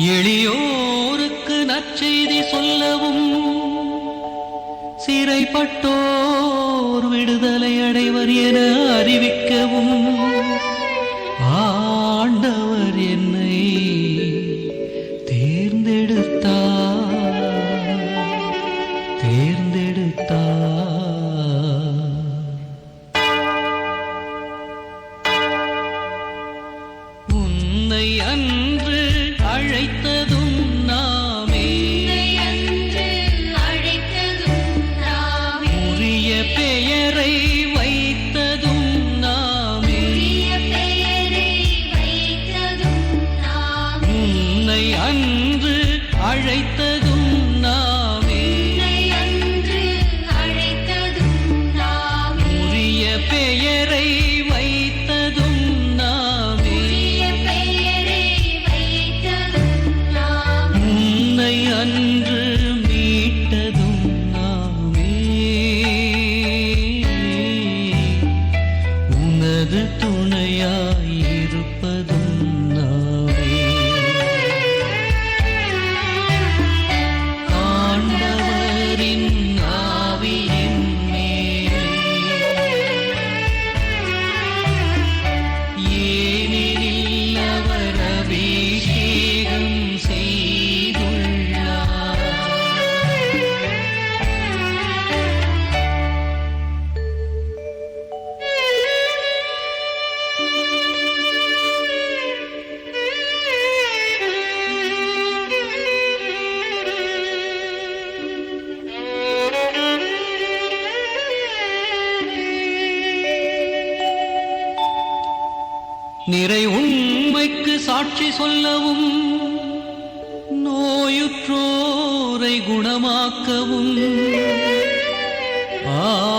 எளியோருக்கு நற்செய்தி சொல்லவும் சிறைப்பட்டோர் விடுதலை அடைவர் என அறிவிக்கவும் ஆண்டவர் என்னை தேர்ந்தெடுத்தார் உன்னை அன் துணையாய் நிறை உண்மைக்கு சாட்சி சொல்லவும் நோயுற்றோரை குணமாக்கவும். ஆ